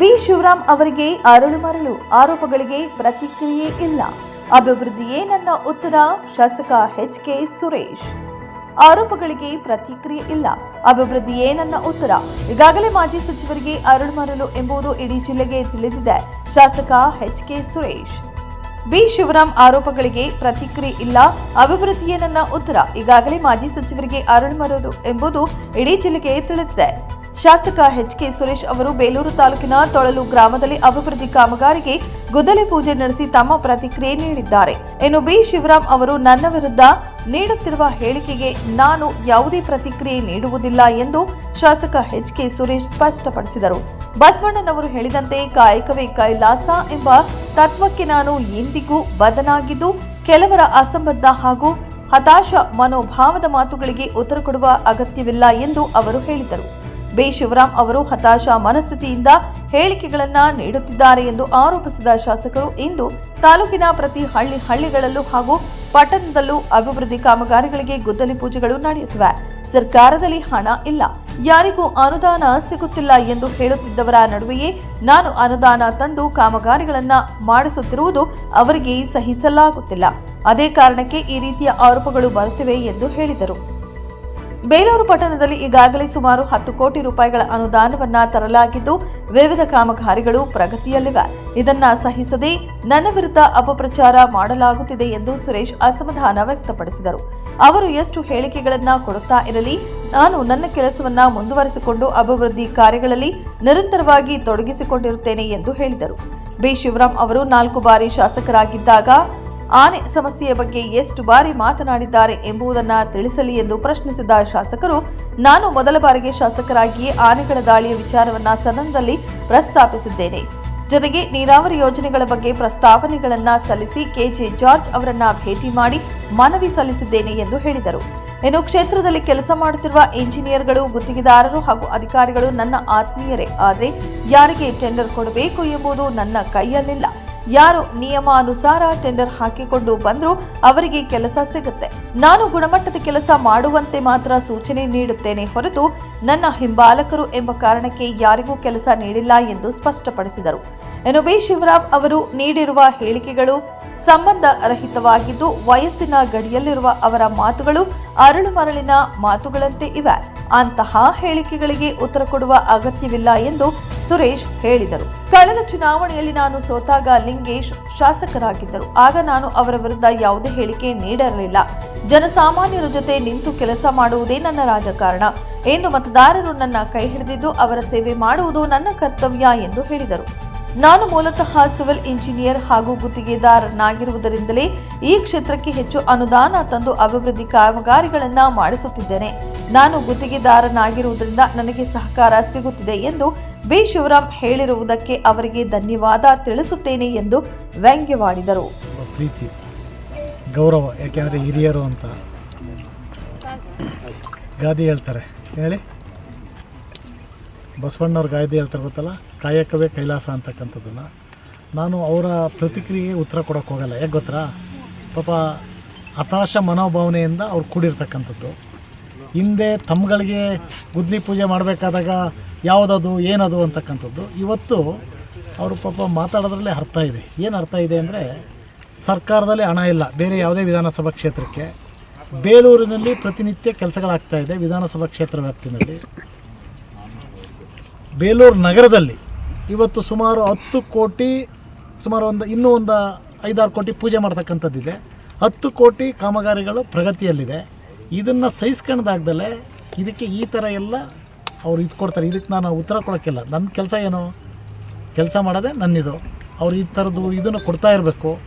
B. Shivaram ಅವರಿಗೆ ಅರಳು ಮರಳು. ಆರೋಪಗಳಿಗೆ ಪ್ರತಿಕ್ರಿಯೆ ಇಲ್ಲ. ಅಭಿವೃದ್ಧಿಯೇ ನನ್ನ ಉತ್ತರ. ಶಾಸಕ ಎಚ್. ಕೆ. ಸುರೇಶ್. ಆರೋಪಗಳಿಗೆ ಪ್ರತಿಕ್ರಿಯೆ ಇಲ್ಲ. ಅಭಿವೃದ್ಧಿಯೇ ನನ್ನ ಉತ್ತರ. ಈಗಾಗಲೇ ಮಾಜಿ ಸಚಿವರಿಗೆ ಅರಳು ಮರಳು ಎಂಬುದು ಇಡೀ ಜಿಲ್ಲೆಗೆ ತಿಳಿದಿದೆ. ಶಾಸಕ H. K. Suresh. B. Shivaram ಆರೋಪಗಳಿಗೆ ಪ್ರತಿಕ್ರಿಯೆ ಇಲ್ಲ. ಅಭಿವೃದ್ಧಿಯೇ ನನ್ನ ಉತ್ತರ. ಈಗಾಗಲೇ ಮಾಜಿ ಸಚಿವರಿಗೆ ಅರಳು ಮರಳು ಎಂಬುದು ಇಡೀ ಜಿಲ್ಲೆಗೆ ತಿಳಿದಿದೆ. ಶಾಸಕ ಎಚ್ ಕೆ ಸುರೇಶ್ ಅವರು ಬೇಲೂರು ತಾಲೂಕಿನ ತೊಳಲು ಗ್ರಾಮದಲ್ಲಿ ಅಭಿವೃದ್ಧಿ ಕಾಮಗಾರಿಗೆ ಗುದ್ದಲಿ ಪೂಜೆ ನಡೆಸಿ ತಮ್ಮ ಪ್ರತಿಕ್ರಿಯೆ ನೀಡಿದ್ದಾರೆ. ಇನ್ನು ಬಿ ಶಿವರಾಮ್ ಅವರು ನನ್ನ ವಿರುದ್ಧ ನೀಡುತ್ತಿರುವ ಹೇಳಿಕೆಗೆ ನಾನು ಯಾವುದೇ ಪ್ರತಿಕ್ರಿಯೆ ನೀಡುವುದಿಲ್ಲ ಎಂದು ಶಾಸಕ ಎಚ್ ಕೆ ಸುರೇಶ್ ಸ್ಪಷ್ಟಪಡಿಸಿದರು. ಬಸವಣ್ಣನವರು ಹೇಳಿದಂತೆ ಕಾಯಕವೇ ಕೈಲಾಸ ಎಂಬ ತತ್ವಕ್ಕೆ ನಾನು ಎಂದಿಗೂ ಬದನಾಗಿದ್ದು ಕೆಲವರ ಅಸಂಬದ್ಧ ಹಾಗೂ ಹತಾಶ ಮನೋಭಾವದ ಮಾತುಗಳಿಗೆ ಉತ್ತರ ಕೊಡುವ ಅಗತ್ಯವಿಲ್ಲ ಎಂದು ಅವರು ಹೇಳಿದರು. ಬಿ ಶಿವರಾಮ್ ಅವರು ಹತಾಶ ಮನಸ್ಥಿತಿಯಿಂದ ಹೇಳಿಕೆಗಳನ್ನ ನೀಡುತ್ತಿದ್ದಾರೆ ಎಂದು ಆರೋಪಿಸಿದ ಶಾಸಕರು ಇಂದು ತಾಲೂಕಿನ ಪ್ರತಿ ಹಳ್ಳಿ ಹಳ್ಳಿಗಳಲ್ಲೂ ಹಾಗೂ ಪಟ್ಟಣದಲ್ಲೂ ಅಭಿವೃದ್ಧಿ ಕಾಮಗಾರಿಗಳಿಗೆ ಗುದ್ದಲಿ ಪೂಜೆಗಳು ನಡೆಯುತ್ತಿವೆ. ಸರ್ಕಾರದಲ್ಲಿ ಹಣ ಇಲ್ಲ. ಯಾರಿಗೂ ಅನುದಾನ ಸಿಗುತ್ತಿಲ್ಲ ಎಂದು ಹೇಳುತ್ತಿದ್ದವರ ನಡುವೆಯೇ ನಾನು ಅನುದಾನ ತಂದು ಕಾಮಗಾರಿಗಳನ್ನ ಮಾಡಿಸುತ್ತಿರುವುದು ಅವರಿಗೆ ಸಹಿಸಲಾಗುತ್ತಿಲ್ಲ. ಅದೇ ಕಾರಣಕ್ಕೆ ಈ ರೀತಿಯ ಆರೋಪಗಳು ಬರುತ್ತಿವೆ ಎಂದು ಹೇಳಿದರು. ಬೇಲೂರು ಪಟ್ಟಣದಲ್ಲಿ ಈಗಾಗಲೇ ಸುಮಾರು ಹತ್ತು ಕೋಟಿ ರೂಪಾಯಿಗಳ ಅನುದಾನವನ್ನ ತರಲಾಗಿದ್ದು ವಿವಿಧ ಕಾಮಗಾರಿಗಳು ಪ್ರಗತಿಯಲ್ಲಿವೆ. ಇದನ್ನ ಸಹಿಸದೆ ನನ್ನ ವಿರುದ್ಧ ಅಪಪ್ರಚಾರ ಮಾಡಲಾಗುತ್ತಿದೆ ಎಂದು ಸುರೇಶ್ ಅಸಮಾಧಾನ ವ್ಯಕ್ತಪಡಿಸಿದರು. ಅವರು ಎಷ್ಟು ಹೇಳಿಕೆಗಳನ್ನ ಕೊಡುತ್ತಾ ಇರಲಿ, ನಾನು ನನ್ನ ಕೆಲಸವನ್ನ ಮುಂದುವರಿಸಿಕೊಂಡು ಅಭಿವೃದ್ಧಿ ಕಾರ್ಯಗಳಲ್ಲಿ ನಿರಂತರವಾಗಿ ತೊಡಗಿಸಿಕೊಂಡಿರುತ್ತೇನೆ ಎಂದು ಹೇಳಿದರು. ಬಿ. ಶಿವರಾಮ್ ಅವರು ನಾಲ್ಕು ಬಾರಿ ಶಾಸಕರಾಗಿದ್ದಾಗ ಆನೆ ಸಮಸ್ಯೆಯ ಬಗ್ಗೆ ಎಷ್ಟು ಬಾರಿ ಮಾತನಾಡಿದ್ದಾರೆ ಎಂಬುದನ್ನು ತಿಳಿಸಲಿ ಎಂದು ಪ್ರಶ್ನಿಸಿದ ಶಾಸಕರು, ನಾನು ಮೊದಲ ಬಾರಿಗೆ ಶಾಸಕರಾಗಿಯೇ ಆನೆಗಳ ದಾಳಿಯ ವಿಚಾರವನ್ನ ಸದನದಲ್ಲಿ ಪ್ರಸ್ತಾಪಿಸಿದ್ದೇನೆ. ಜೊತೆಗೆ ನೀರಾವರಿ ಯೋಜನೆಗಳ ಬಗ್ಗೆ ಪ್ರಸ್ತಾವನೆಗಳನ್ನ ಸಲ್ಲಿಸಿ ಕೆಜೆ ಜಾರ್ಜ್ ಅವರನ್ನ ಭೇಟಿ ಮಾಡಿ ಮನವಿ ಸಲ್ಲಿಸಿದ್ದೇನೆ ಎಂದು ಹೇಳಿದರು. ಇನ್ನು ಕ್ಷೇತ್ರದಲ್ಲಿ ಕೆಲಸ ಮಾಡುತ್ತಿರುವ ಇಂಜಿನಿಯರ್ಗಳು, ಗುತ್ತಿಗೆದಾರರು ಹಾಗೂ ಅಧಿಕಾರಿಗಳು ನನ್ನ ಆತ್ಮೀಯರೇ. ಆದರೆ ಯಾರಿಗೆ ಟೆಂಡರ್ ಕೊಡಬೇಕು ಎಂಬುದು ನನ್ನ ಕೈಯಲ್ಲಿಲ್ಲ. ಯಾರು ನಿಯಮಾನುಸಾರ ಟೆಂಡರ್ ಹಾಕಿಕೊಂಡು ಬಂದರೂ ಅವರಿಗೆ ಕೆಲಸ ಸಿಗುತ್ತೆ. ನಾನು ಗುಣಮಟ್ಟದ ಕೆಲಸ ಮಾಡುವಂತೆ ಮಾತ್ರ ಸೂಚನೆ ನೀಡುತ್ತೇನೆ ಹೊರತು ನನ್ನ ಹಿಂಬಾಲಕರು ಎಂಬ ಕಾರಣಕ್ಕೆ ಯಾರಿಗೂ ಕೆಲಸ ನೀಡಿಲ್ಲ ಎಂದು ಸ್ಪಷ್ಟಪಡಿಸಿದರು. ಇನ್ನು ಬಿ ಶಿವರಾಮ್ ಅವರು ನೀಡಿರುವ ಹೇಳಿಕೆಗಳು ಸಂಬಂಧ ರಹಿತವಾಗಿದ್ದು ವಯಸ್ಸಿನ ಗಡಿಯಲ್ಲಿರುವ ಅವರ ಮಾತುಗಳು ಅರಳು ಮರಳಿನ ಮಾತುಗಳಂತೆ ಇವೆ. ಅಂತಹ ಹೇಳಿಕೆಗಳಿಗೆ ಉತ್ತರ ಕೊಡುವ ಅಗತ್ಯವಿಲ್ಲ ಎಂದು ಸುರೇಶ್ ಹೇಳಿದರು. ಕಳೆದ ಚುನಾವಣೆಯಲ್ಲಿ ನಾನು ಸೋತಾಗ ಲಿಂಗೇಶ್ ಶಾಸಕರಾಗಿದ್ದರು. ಆಗ ನಾನು ಅವರ ವಿರುದ್ಧ ಯಾವುದೇ ಹೇಳಿಕೆ ನೀಡಿರಲಿಲ್ಲ ಜನಸಾಮಾನ್ಯರ ಜೊತೆ ನಿಂತು ಕೆಲಸ ಮಾಡುವುದೇ ನನ್ನ ರಾಜಕಾರಣ. ಎಂದು ಮತದಾರರು ನನ್ನ ಕೈ ಹಿಡಿದಿದ್ದು ಅವರ ಸೇವೆ ಮಾಡುವುದು ನನ್ನ ಕರ್ತವ್ಯ ಎಂದು ಹೇಳಿದರು. ನಾನು ಮೂಲತಃ ಸಿವಿಲ್ ಇಂಜಿನಿಯರ್ ಹಾಗೂ ಗುತ್ತಿಗೆದಾರನಾಗಿರುವುದರಿಂದಲೇ ಈ ಕ್ಷೇತ್ರಕ್ಕೆ ಹೆಚ್ಚು ಅನುದಾನ ತಂದು ಅಭಿವೃದ್ಧಿ ಕಾಮಗಾರಿಗಳನ್ನು ಮಾಡಿಸುತ್ತಿದ್ದೇನೆ. ನಾನು ಗುತ್ತಿಗೆದಾರನಾಗಿರುವುದರಿಂದ ನನಗೆ ಸಹಕಾರ ಸಿಗುತ್ತಿದೆ ಎಂದು ಬಿ. ಶಿವರಾಮ್ ಹೇಳಿರುವುದಕ್ಕೆ ಅವರಿಗೆ ಧನ್ಯವಾದ ತಿಳಿಸುತ್ತೇನೆ ಎಂದು ವ್ಯಂಗ್ಯವಾಡಿದರು. ಪ್ರೀತಿ, ಗೌರವ, ಯಾಕೆಂದರೆ ಹಿರಿಯರು ಅಂತ ಗಾದೆ ಹೇಳ್ತಾರೆ. ಹೇಳಿ. ಬಸವಣ್ಣವ್ರ ಗಾದೆ ಹೇಳ್ತಾರೆ ಗೊತ್ತಲ್ಲ? ಕಾಯಕವೇ ಕೈಲಾಸ ಅಂತಕ್ಕಂಥದ್ದನ್ನು. ನಾನು ಅವರ ಪ್ರತಿಕ್ರಿಯೆ ಉತ್ತರ ಕೊಡೋಕ್ಕೆ ಹೋಗಲ್ಲ. ಯಾಕೆ ಗೊತ್ತಾ? ಪಾಪ ಹತಾಶ ಮನೋಭಾವನೆಯಿಂದ ಅವ್ರು ಕೂಡಿರ್ತಕ್ಕಂಥದ್ದು. ಹಿಂದೆ ತಮ್ಮಗಳಿಗೆ ಗುದ್ಲಿ ಪೂಜೆ ಮಾಡಬೇಕಾದಾಗ ಯಾವುದದು, ಏನದು ಅಂತಕ್ಕಂಥದ್ದು. ಇವತ್ತು ಅವರು ಪಾಪ ಮಾತಾಡೋದ್ರಲ್ಲೇ ಅರ್ಥ ಇದೆ. ಏನು ಅರ್ಥ ಇದೆ ಅಂದರೆ ಸರ್ಕಾರದಲ್ಲಿ ಹಣ ಇಲ್ಲ. ಬೇರೆ ಯಾವುದೇ ವಿಧಾನಸಭಾ ಕ್ಷೇತ್ರಕ್ಕೆ. ಬೇಲೂರಿನಲ್ಲಿ ಪ್ರತಿನಿತ್ಯ ಕೆಲಸಗಳಾಗ್ತಾ ಇದೆ ವಿಧಾನಸಭಾ ಕ್ಷೇತ್ರ ವ್ಯಾಪ್ತಿನಲ್ಲಿ. ಬೇಲೂರು ನಗರದಲ್ಲಿ ಇವತ್ತು ಸುಮಾರು ಹತ್ತು ಕೋಟಿ, ಸುಮಾರು ಒಂದು, ಇನ್ನೂ ಒಂದು ಐದಾರು ಕೋಟಿ ಪೂಜೆ ಮಾಡ್ತಕ್ಕಂಥದ್ದಿದೆ. ಹತ್ತು ಕೋಟಿ ಕಾಮಗಾರಿಗಳು ಪ್ರಗತಿಯಲ್ಲಿದೆ. ಇದನ್ನು ಸಹಿಸ್ಕೊಂಡ್ದಾಗ್ದಲ್ಲೇ ಇದಕ್ಕೆ ಈ ಥರ ಎಲ್ಲ ಅವ್ರು ಇದು ಕೊಡ್ತಾರೆ. ಇದಕ್ಕೆ ನಾನು ಉತ್ತರ ಕೊಡೋಕ್ಕಿಲ್ಲ. ನನ್ನ ಕೆಲಸ ಏನು? ಕೆಲಸ ಮಾಡೋದೇ ನನ್ನಿದು. ಅವ್ರು ಈ ಥರದ್ದು ಇದನ್ನು ಕೊಡ್ತಾ ಇರಬೇಕು.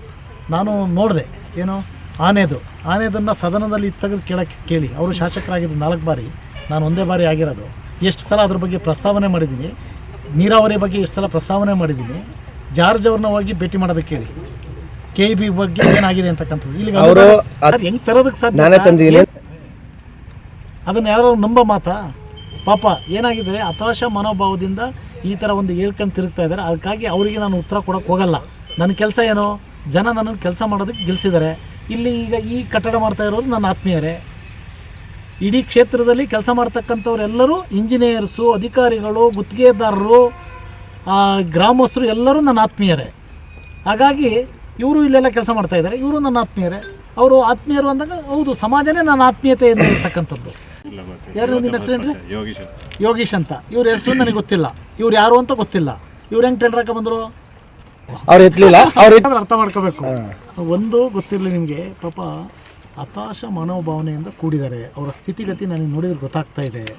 ನಾನು ನೋಡಿದೆ. ಏನು? ಆನೆದು. ಆನೆದನ್ನು ಸದನದಲ್ಲಿ ತೆಗೆದು ಕೇಳೋಕ್ಕೆ ಕೇಳಿ. ಅವರು ಶಾಸಕರಾಗಿದ್ದು ನಾಲ್ಕು ಬಾರಿ. ನಾನು ಒಂದೇ ಬಾರಿ ಆಗಿರೋದು. ಎಷ್ಟು ಸಲ ಅದ್ರ ಬಗ್ಗೆ ಪ್ರಸ್ತಾವನೆ ಮಾಡಿದ್ದೀನಿ ನೀರಾವರಿ ಬಗ್ಗೆ ಎಷ್ಟು ಸಲ ಪ್ರಸ್ತಾವನೆ ಮಾಡಿದ್ದೀನಿ ಜಾರ್ಜ್ ಅವ್ರನ್ನ ಹೋಗಿ ಭೇಟಿ ಮಾಡೋದಕ್ಕೆ ಹೇಳಿ. ಕೆ ಬಿ ಬಗ್ಗೆ ಏನಾಗಿದೆ ಅಂತಕ್ಕಂಥದ್ದು. ಇಲ್ಲಿ ಅವರು ಹೆಂಗೆ ತರೋದಕ್ಕೆ ಸಾಧ್ಯ? ತಂದಿದ್ದೀನಿ. ಅದನ್ನು ಯಾರೋ ನಂಬ ಮಾತಾ? ಪಾಪ ಏನಾಗಿದೆ ಹತಾಶ ಮನೋಭಾವದಿಂದ ಈ ಥರ ಒಂದು ಹೇಳ್ಕೊಂಡು ತಿರುಗ್ತಾ ಇದ್ದಾರೆ ಅದಕ್ಕಾಗಿ ಅವರಿಗೆ ನಾನು ಉತ್ತರ ಕೊಡೋಕ್ಕೆ ಹೋಗಲ್ಲ. ನನ್ನ ಕೆಲಸ ಏನು? ಜನ ನನ್ನನ್ನು ಕೆಲಸ ಮಾಡೋದಕ್ಕೆ ಗೆಲ್ಸಿದ್ದಾರೆ. ಇಲ್ಲಿ ಈಗ ಈ ಕಟ್ಟಡ ಮಾಡ್ತಾ ಇರೋರು ನನ್ನ ಆತ್ಮೀಯರೇ. ಇಡೀ ಕ್ಷೇತ್ರದಲ್ಲಿ ಕೆಲಸ ಮಾಡ್ತಕ್ಕಂಥವ್ರೆಲ್ಲರೂ ಇಂಜಿನಿಯರ್ಸು ಅಧಿಕಾರಿಗಳು ಗುತ್ತಿಗೆದಾರರು ಆ ಗ್ರಾಮಸ್ಥರು ಎಲ್ಲರೂ ನನ್ನ ಆತ್ಮೀಯರೇ. ಹಾಗಾಗಿ ಇವರು ಇಲ್ಲೆಲ್ಲ ಕೆಲಸ ಮಾಡ್ತಾ ಇದ್ದಾರೆ ಇವರು ನನ್ನ ಆತ್ಮೀಯರೇ. ಅವರು ಆತ್ಮೀಯರು ಅಂದಾಗ ಹೌದು ಸಮಾಜನೇ ನನ್ನ ಆತ್ಮೀಯತೆ ಇರ್ತಕ್ಕಂಥದ್ದು ಯಾರು ನಿಮ್ಮ ಹೆಸರೇನ್ರಿ ಯೋಗೀಶ್ ಅಂತ. ಇವ್ರ ಹೆಸರು ನನಗೆ ಗೊತ್ತಿಲ್ಲ. ಇವ್ರು ಯಾರು ಅಂತ ಗೊತ್ತಿಲ್ಲ. ಇವ್ರು ಹೆಂಗೆ ಟೆಂಡರ್ ಹಾಕ ಬಂದರು? ಅವ್ರು ಎತ್ತಲಿಲ್ಲ ಅವ್ರು ಅರ್ಥ ಮಾಡ್ಕೋಬೇಕು. ಒಂದು ಗೊತ್ತಿರಲಿ ನಿಮಗೆ ಪಾಪ ಹತಾಶ ಮನೋಭಾವನೆಯಿಂದ ಕೂಡಿದ್ದಾರೆ. ಅವರ ಸ್ಥಿತಿಗತಿ ನನಗೆ ನೋಡಿದ್ರೆ ಗೊತ್ತಾಗ್ತಾ ಇದೆ.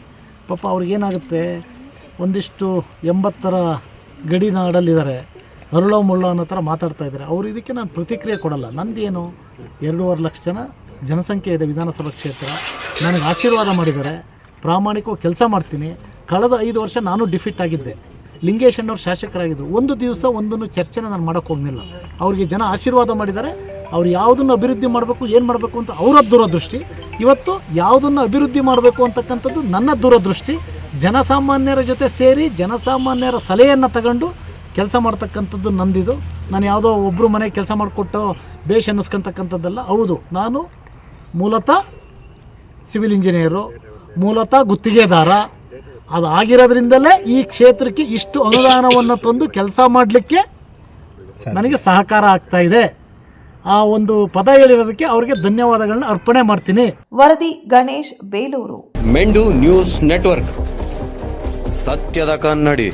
ಪಾಪ ಅವ್ರಿಗೇನಾಗುತ್ತೆ ಒಂದಿಷ್ಟು ಎಂಬತ್ತರ ಗಡಿ ನಾಡಲ್ಲಿದ್ದಾರೆ. ಅರುಳೋ ಮುಳ್ಳೋ ಅನ್ನೋ ಥರ ಮಾತಾಡ್ತಾ ಇದ್ದಾರೆ. ಅವರು ಇದಕ್ಕೆ ನಾನು ಪ್ರತಿಕ್ರಿಯೆ ಕೊಡಲ್ಲ. ನಂದೇನು? ಎರಡೂವರೆ ಲಕ್ಷ ಜನ ಜನಸಂಖ್ಯೆ ಇದೆ ವಿಧಾನಸಭಾ ಕ್ಷೇತ್ರ. ನನಗೆ ಆಶೀರ್ವಾದ ಮಾಡಿದ್ದಾರೆ. ಪ್ರಾಮಾಣಿಕವಾಗಿ ಕೆಲಸ ಮಾಡ್ತೀನಿ. ಕಳೆದ ಐದು ವರ್ಷ ನಾನು ಡಿಫಿಟ್ ಆಗಿದ್ದೆ. ಲಿಂಗೇಶಣ್ಣವ್ರು ಶಾಸಕರಾಗಿದ್ದರು ಒಂದು ದಿವಸ ಒಂದನ್ನು ಚರ್ಚೆನ ನಾನು ಮಾಡೋಕ್ಕೆ ಹೋಗಲಿಲ್ಲ. ಅವರಿಗೆ ಜನ ಆಶೀರ್ವಾದ ಮಾಡಿದ್ದಾರೆ. ಅವ್ರು ಯಾವುದನ್ನು ಅಭಿವೃದ್ಧಿ ಮಾಡಬೇಕು ಏನು ಮಾಡಬೇಕು ಅಂತ ಅವರ ದೂರದೃಷ್ಟಿ. ಇವತ್ತು ಯಾವುದನ್ನು ಅಭಿವೃದ್ಧಿ ಮಾಡಬೇಕು ಅಂತಕ್ಕಂಥದ್ದು ನನ್ನ ದೂರದೃಷ್ಟಿ. ಜನಸಾಮಾನ್ಯರ ಜೊತೆ ಸೇರಿ ಜನಸಾಮಾನ್ಯರ ಸಲಹೆಯನ್ನು ತಗೊಂಡು ಕೆಲಸ ಮಾಡ್ತಕ್ಕಂಥದ್ದು ನಂದಿದು. ನಾನು ಯಾವುದೋ ಒಬ್ಬರು ಮನೆ ಕೆಲಸ ಮಾಡಿಕೊಟ್ಟು ಬೇಷ್ ಅನ್ನಿಸ್ಕೊಳ್ತಕ್ಕಂಥದ್ದಲ್ಲ ಹೌದು. ನಾನು ಮೂಲತಃ ಸಿವಿಲ್ ಇಂಜಿನಿಯರು ಮೂಲತಃ ಗುತ್ತಿಗೆದಾರ. ಅದು ಆಗಿರೋದ್ರಿಂದಲೇ ಈ ಕ್ಷೇತ್ರಕ್ಕೆ ಇಷ್ಟು ಅನುದಾನವನ್ನು ತಂದು ಕೆಲಸ ಮಾಡಲಿಕ್ಕೆ ನನಗೆ ಸಹಕಾರ ಆಗ್ತಾ ಇದೆ. ಆ ಒಂದು ಪದ ಹೇಳಿರೋದಕ್ಕೆ ಅವರಿಗೆ ಧನ್ಯವಾದಗಳನ್ನ ಅರ್ಪಣೆ ಮಾಡ್ತೀನಿ. ವರದಿ ಗಣೇಶ್ ಬೇಲೂರು. ಮೆಂಡು ನ್ಯೂಸ್ ನೆಟ್ವರ್ಕ್. ಸತ್ಯದ ಕನ್ನಡಿ.